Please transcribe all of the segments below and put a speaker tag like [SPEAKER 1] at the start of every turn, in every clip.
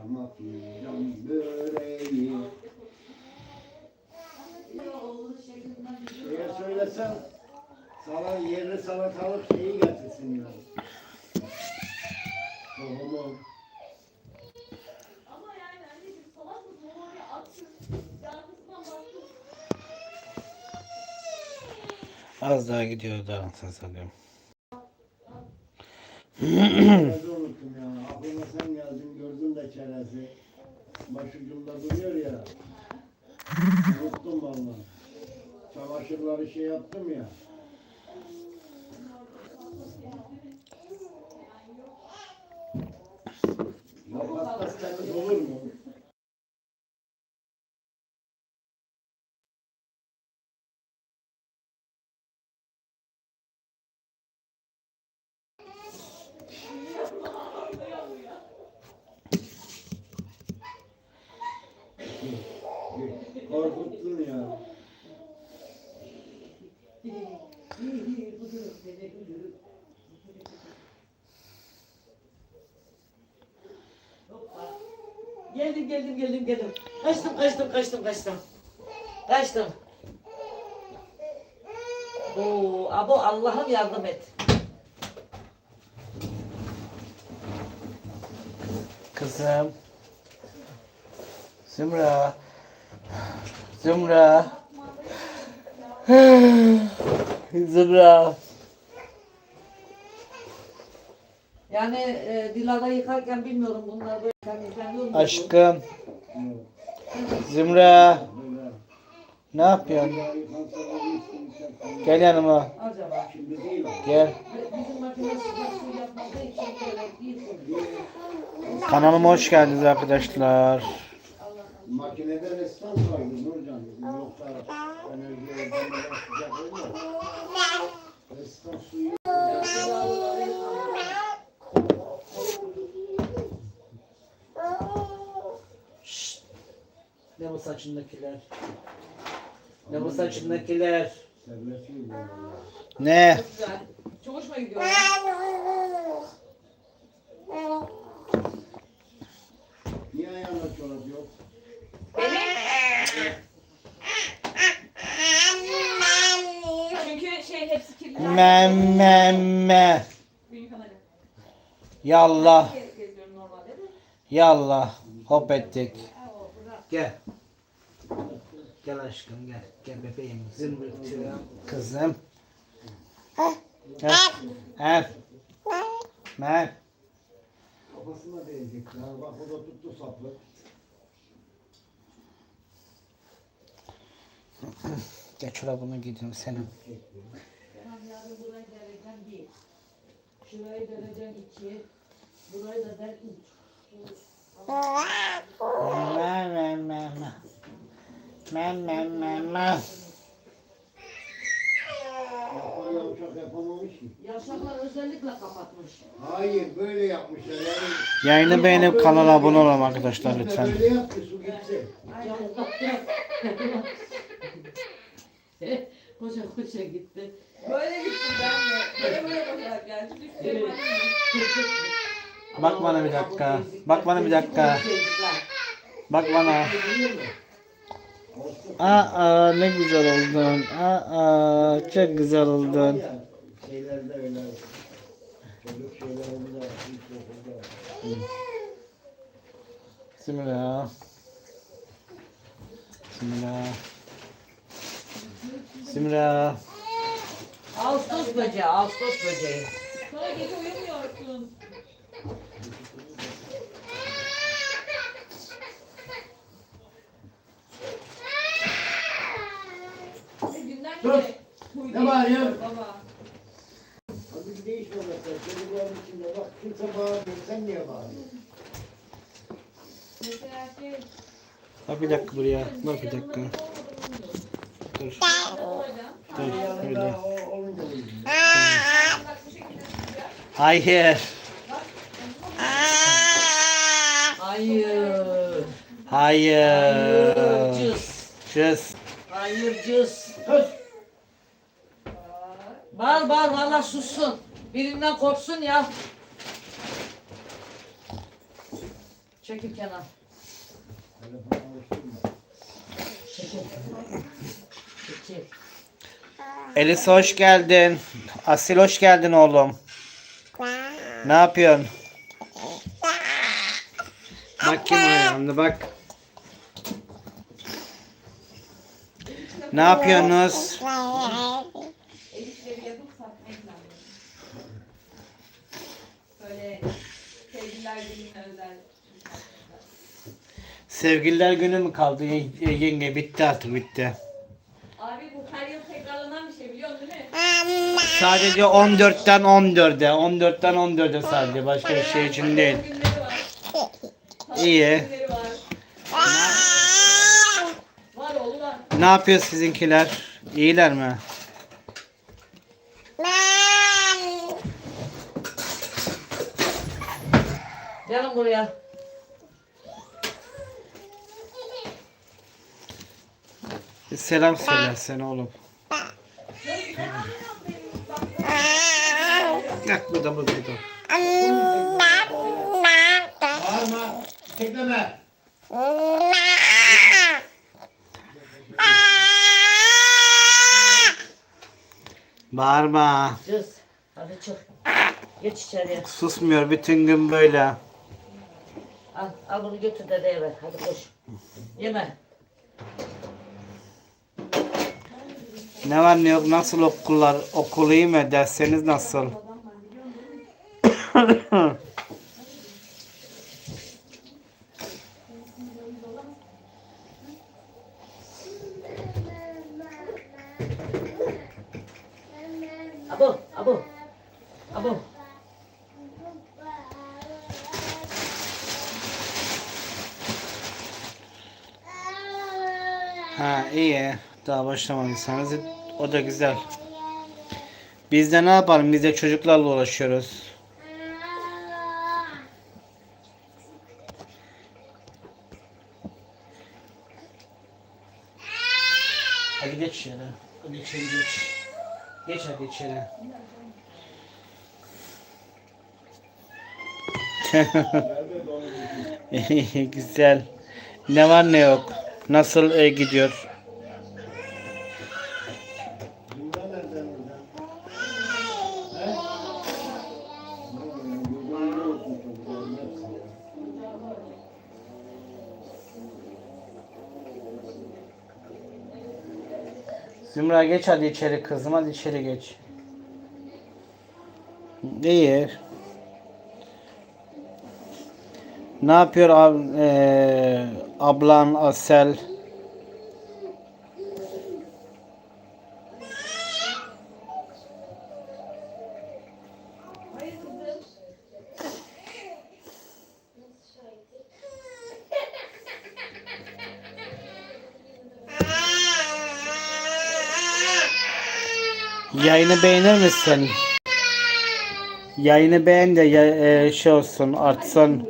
[SPEAKER 1] akşam atacağım böreği. Şeye söylesem sana yerli salatalık şeyi getirsinler. Tohumu.
[SPEAKER 2] Az daha gidiyor daha sasalıyorum.
[SPEAKER 1] Çerezi unuttum ya. Aklıma sen de çerezi. Başucumda duruyor ya. Unuttum valla. Çamaşırları şey yaptım ya. Patlak temiz olur mu? Korkuttun ya.
[SPEAKER 3] Geldim geldim geldim. Kaçtım kaçtım kaçtım kaçtım. Kaçtım. Oo, abo Allah'ım yardım et.
[SPEAKER 2] Kızım. Zümra. Zümra. Zümra.
[SPEAKER 3] Yani e, Dilara yıkarken bilmiyorum bunlar böyle temizleniyor mu?
[SPEAKER 2] Aşkım. Zümra.
[SPEAKER 1] Böyle.
[SPEAKER 2] Ne yapıyorsun? Gel yanıma.
[SPEAKER 3] Acaba.
[SPEAKER 1] Şimdi değil o.
[SPEAKER 2] Gel.
[SPEAKER 3] Bizim makine sıcak su yapmadığı için böyle değil.
[SPEAKER 2] Kanalıma hoş geldiniz arkadaşlar.
[SPEAKER 1] Makinede
[SPEAKER 2] saçındakiler? Ne bu saçındakiler? Ne?
[SPEAKER 3] Çok güzel. Çok hoşuma gidiyor.
[SPEAKER 1] Niye ayağında çorap yok?
[SPEAKER 4] Çünkü şey hepsi kirli.
[SPEAKER 2] Me me me.
[SPEAKER 4] Büyük.
[SPEAKER 2] Yallah.
[SPEAKER 4] Geziyorum normalde de.
[SPEAKER 2] Yallah. Hop ettik. Gel. Gel aşkım gel. Gel bebeğim. Zımbırtığım. Kızım. Gel. Gel. Gel.
[SPEAKER 1] Kafasına değecek. Bak o da tuttu sapı.
[SPEAKER 2] Gel çorabını giydim senin.
[SPEAKER 3] Tamam yarın burayı derecen bir. Şurayı derecen iki. Burayı da der üç.
[SPEAKER 2] Me me me me. Me me me me.
[SPEAKER 1] Yapar yavşak yapamamış ki.
[SPEAKER 3] Yavşaklar özellikle kapatmış.
[SPEAKER 1] Hayır böyle yapmışlar. Yani
[SPEAKER 2] Yayını beğenip kanala abone olun arkadaşlar lütfen.
[SPEAKER 1] Böyle yaptı su gitsin.
[SPEAKER 3] koşa koşa gitti.
[SPEAKER 4] Böyle gittim ben de. Böyle böyle bakarak geldi. Düştüm.
[SPEAKER 2] Bak bana bir dakika. Bak bana bir dakika. Bak bana. Aa ne güzel oldun. Aa çok güzel oldun.
[SPEAKER 1] Şeylerde öyle. Çocuk şeylerinde.
[SPEAKER 2] Bismillah. Bismillah. Bismillah.
[SPEAKER 3] Ağustos böceği, Ağustos böceği.
[SPEAKER 4] Sonra gece uyumuyorsun. Huy
[SPEAKER 1] Ne bağırıyorsun?
[SPEAKER 4] Baba.
[SPEAKER 1] Hadi bir değişme mesela. Çocukların içinde bak kimse bağırmıyor. Sen niye bağırıyorsun?
[SPEAKER 4] Mesela şey.
[SPEAKER 2] Bak bir dakika buraya. Bak bir dakika. Dur. Dur. Öyle.
[SPEAKER 4] Tutuyor.
[SPEAKER 2] Hayır.
[SPEAKER 3] Hayır.
[SPEAKER 2] Hayır.
[SPEAKER 3] Hayırcız.
[SPEAKER 2] Cız.
[SPEAKER 3] Hayırcız.
[SPEAKER 1] Sus!
[SPEAKER 3] Bağır bağır valla sussun. Birinden korksun ya. Çekil Kenan. Çekil. Çekil.
[SPEAKER 2] Elis hoş geldin. Asil hoş geldin oğlum. Ne yapıyorsun? Bak kim bak. Ne yapıyorsunuz?
[SPEAKER 4] Sevgililer
[SPEAKER 2] günü mü kaldı Ye- yenge? Bitti artık bitti.
[SPEAKER 4] Abi bu her yıl tekrarlanan bir şey biliyorsun değil mi?
[SPEAKER 2] Sadece 14'ten 14'e. 14'ten 14'e sadece. Başka bir şey için değil. İyi. Ne yapıyor sizinkiler? İyiler mi?
[SPEAKER 3] Gelin buraya.
[SPEAKER 2] Selam söylersen oğlum. Bak burada burada. burada.
[SPEAKER 1] Bağırma. Tekleme.
[SPEAKER 2] Bağırma.
[SPEAKER 3] Kız. Hadi çık. Geç içeriye.
[SPEAKER 2] Susmuyor bütün gün böyle.
[SPEAKER 3] Al, al bunu götür dedeye ver. Hadi koş. Yeme.
[SPEAKER 2] Ne var ne yok nasıl okullar okul iyi mi derseniz nasıl?
[SPEAKER 3] Abo, abo. Abo.
[SPEAKER 2] ha iyi. Daha başlamadıysanız o da güzel. Biz de ne yapalım? Biz de çocuklarla uğraşıyoruz. Hadi geç içeri. Hadi içeri geç. Geç hadi içeri. Güzel. Ne var ne yok. Nasıl e, gidiyor?
[SPEAKER 1] Zümra
[SPEAKER 2] geç hadi içeri kızım hadi içeri geç. İyi. Ne yapıyor ab, eee, ablan Asel? Yayını beğenir misin? Yayını beğen de ya, eee, şey olsun artsın.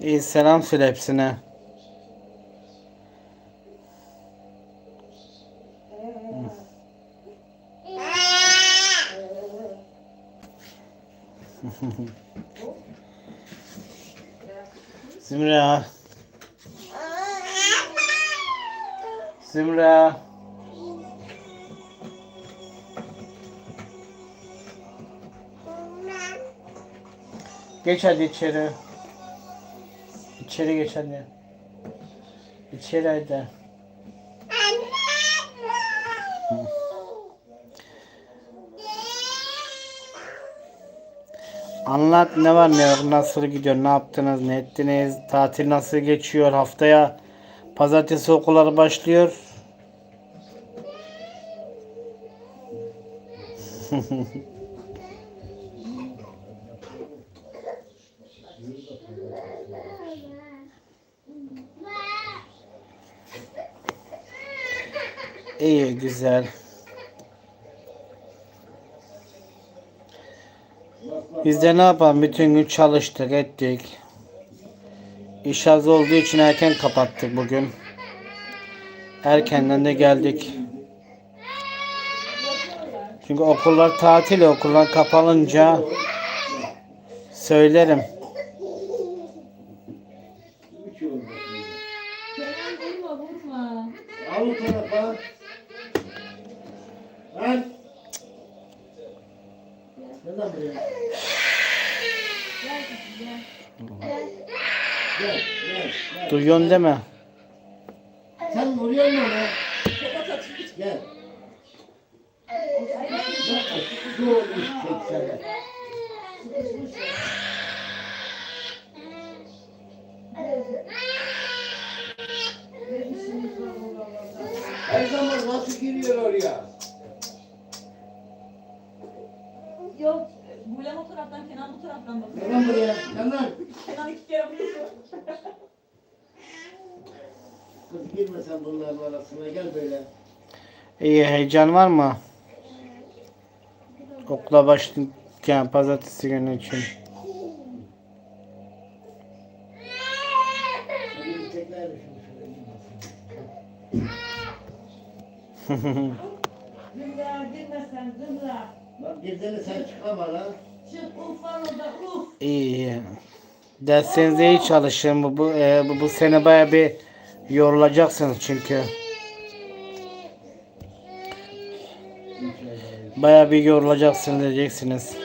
[SPEAKER 2] İyi selam söyle hepsine. Zümra. Zümra. Geç hadi içeri. İçeri geç hadi. İçeri hadi. Anlat ne var ne yok nasıl gidiyor ne yaptınız ne ettiniz tatil nasıl geçiyor haftaya pazartesi okulları başlıyor. İyi güzel. Biz de ne yapalım bütün gün çalıştık ettik. İş az olduğu için erken kapattık bugün. Erkenden de geldik. Çünkü okullar tatil okullar kapalınca söylerim. Duyuyorsun deme.
[SPEAKER 1] Sen vuruyor musun ona? Gel. Şu olmuş seksene. Her zaman nasıl giriyor oraya?
[SPEAKER 4] Yok. Bulem o taraftan, Kenan bu taraftan bakıyor.
[SPEAKER 1] Gel lan buraya. Gel lan.
[SPEAKER 4] Kenan iki kere vuruyor.
[SPEAKER 1] Kız girme sen bunların arasına gel böyle.
[SPEAKER 2] İyi heyecan var mı? Okula başlayacağım pazartesi günü için.
[SPEAKER 1] Hadi tekrar şunu şöyle girmesin.
[SPEAKER 3] Zımra girme sen
[SPEAKER 1] çıkama lan.
[SPEAKER 3] Çık uf var orada uf.
[SPEAKER 2] İyi. iyi. Derslerinize iyi çalışın. Bu, bu, e, bu, bu sene baya bir yorulacaksınız çünkü. Baya bir yorulacaksınız diyeceksiniz.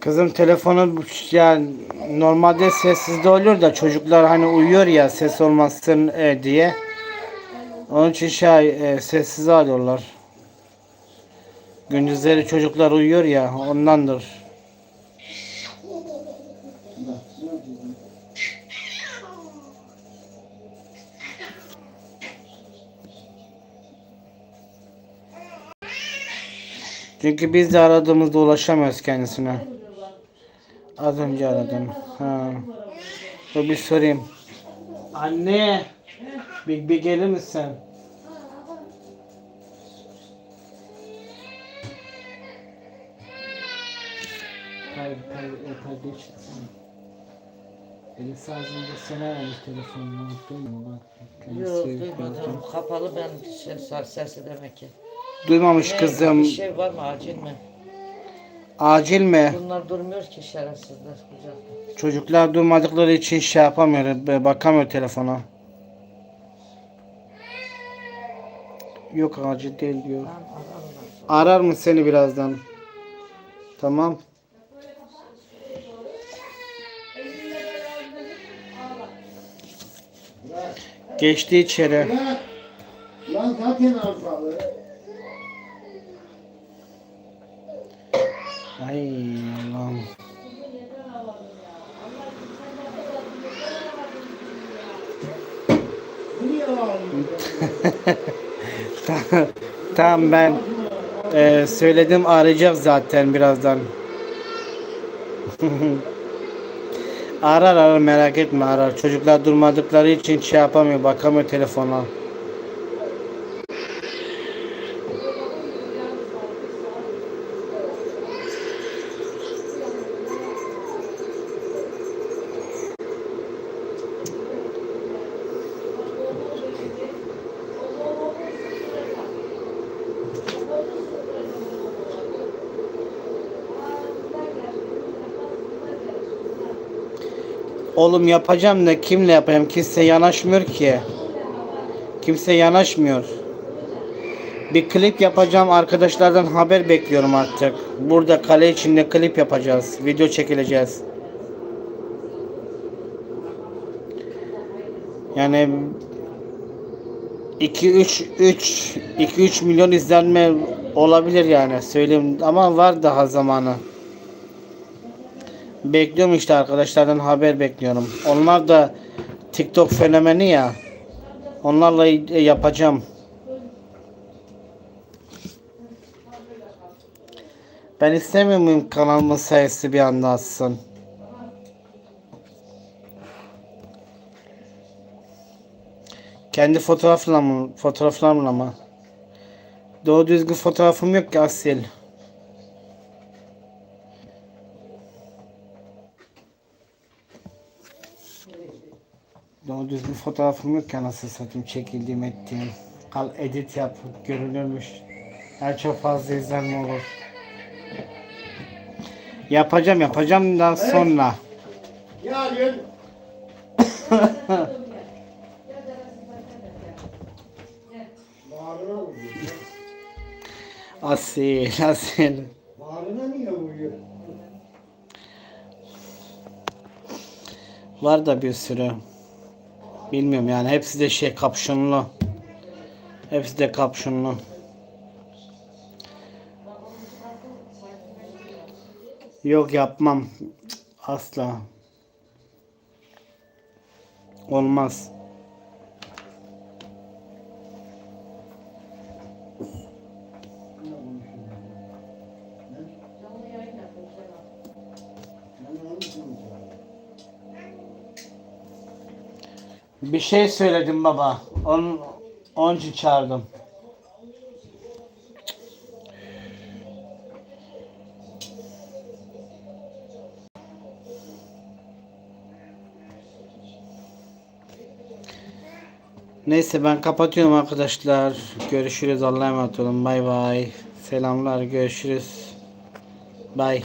[SPEAKER 2] Kızım telefonu yani normalde sessizde oluyor da çocuklar hani uyuyor ya ses olmasın e, diye. Onun için şey e, sessize alıyorlar. Gündüzleri çocuklar uyuyor ya ondandır. Çünkü biz de aradığımızda ulaşamıyoruz kendisine. Az önce aradım. Ha. Dur bir sorayım. Anne. Bir, bir gelir misin? Hayır, hayır, e, perde çıksın. Elisi ağzında sana aramış telefonunu. Duymuyor mu bak.
[SPEAKER 5] Yok duymadım. Kapalı ben ses, sesi demek ki.
[SPEAKER 2] Duymamış
[SPEAKER 5] Ne,
[SPEAKER 2] kızım.
[SPEAKER 5] Bir şey var mı acil mi?
[SPEAKER 2] Acil mi?
[SPEAKER 5] Bunlar durmuyor ki şerefsizler kucakta.
[SPEAKER 2] Çocuklar durmadıkları için şey yapamıyor, be- bakamıyor telefona. Yok acil değil diyor.
[SPEAKER 5] Tamam.
[SPEAKER 2] Arar mı seni birazdan? Tamam. Geçti içeri.
[SPEAKER 1] Lan zaten arızalı.
[SPEAKER 2] Ay Allah'ım. Tamam ben e, söyledim arayacak zaten birazdan. arar arar merak etme arar. Çocuklar durmadıkları için şey yapamıyor bakamıyor telefona. Oğlum yapacağım da kimle yapayım? Kimse yanaşmıyor ki. Kimse yanaşmıyor. Bir klip yapacağım. Arkadaşlardan haber bekliyorum artık. Burada kale içinde klip yapacağız. Video çekileceğiz. Yani 2 3 3 2 3 milyon izlenme olabilir yani söyleyeyim ama var daha zamanı. Bekliyorum işte arkadaşlardan haber bekliyorum. Onlar da TikTok fenomeni ya. Onlarla e, yapacağım. Ben istemiyor muyum kanalımın sayısı bir anda atsın? Kendi fotoğrafla mı? Fotoğraflarımla mı? Doğru düzgün fotoğrafım yok ki Asil. Doğru düzgün fotoğrafım yok ki nasıl satayım çekildiğim ettiğim. Al edit yap görünürmüş. Her çok fazla izlenme olur. Yapacağım yapacağım daha sonra.
[SPEAKER 1] Yarın.
[SPEAKER 2] Asil asil.
[SPEAKER 1] Bağrına niye vuruyor?
[SPEAKER 2] Var da bir sürü. Bilmiyorum yani hepsi de şey kapşonlu. Hepsi de kapşonlu. Yok yapmam. Asla. Olmaz.
[SPEAKER 1] Ne konuşuyorsun? Ne?
[SPEAKER 3] Canlı yayın yapıyor Serap.
[SPEAKER 1] Ben onu konuşuyorum.
[SPEAKER 2] Bir şey söyledim baba. Onun, onun için çağırdım. Neyse ben kapatıyorum arkadaşlar. Görüşürüz. Allah'a emanet olun. Bay bay. Selamlar. Görüşürüz. Bay.